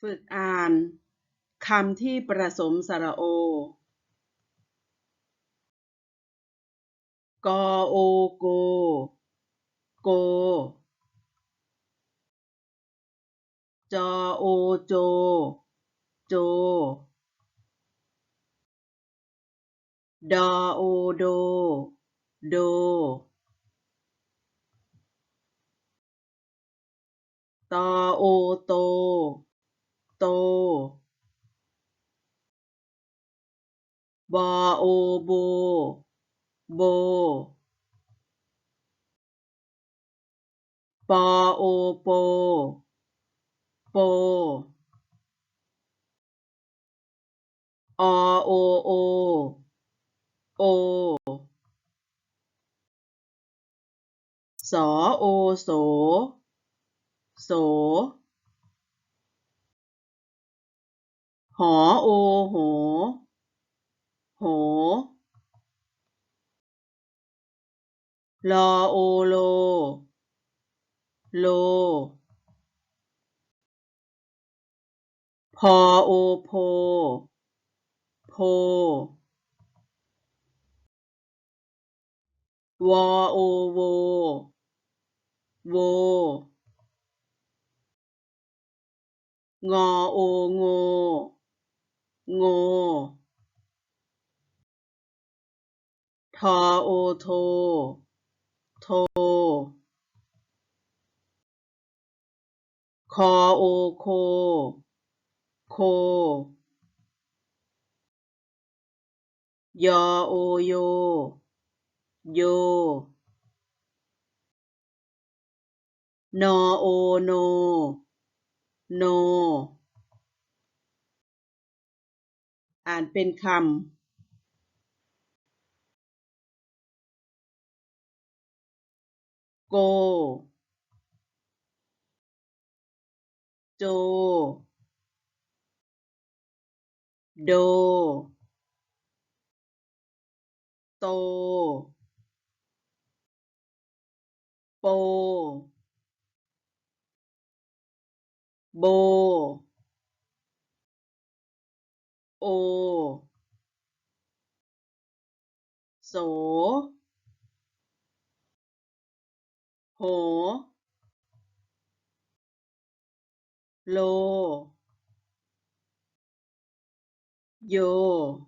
ฝึกอ่านคำที่ประสมสระโอ กอโอโก โก จอโอโจ โจ ดอโอโด โด ตอโอโต โต บอโอโบ โบ ปอโอโป โป อโอโอ โอ สอโอโส โส หอโอโห โหลอโอโล โล พอโอโพ โพ วอโอโว โว งอโอโง โงทอโอโท โท คอโอโค โค ยอโอโย โย นอโอโน โน อ่านเป็นคำโก โจ โด โต โป โบ โส โห โล โย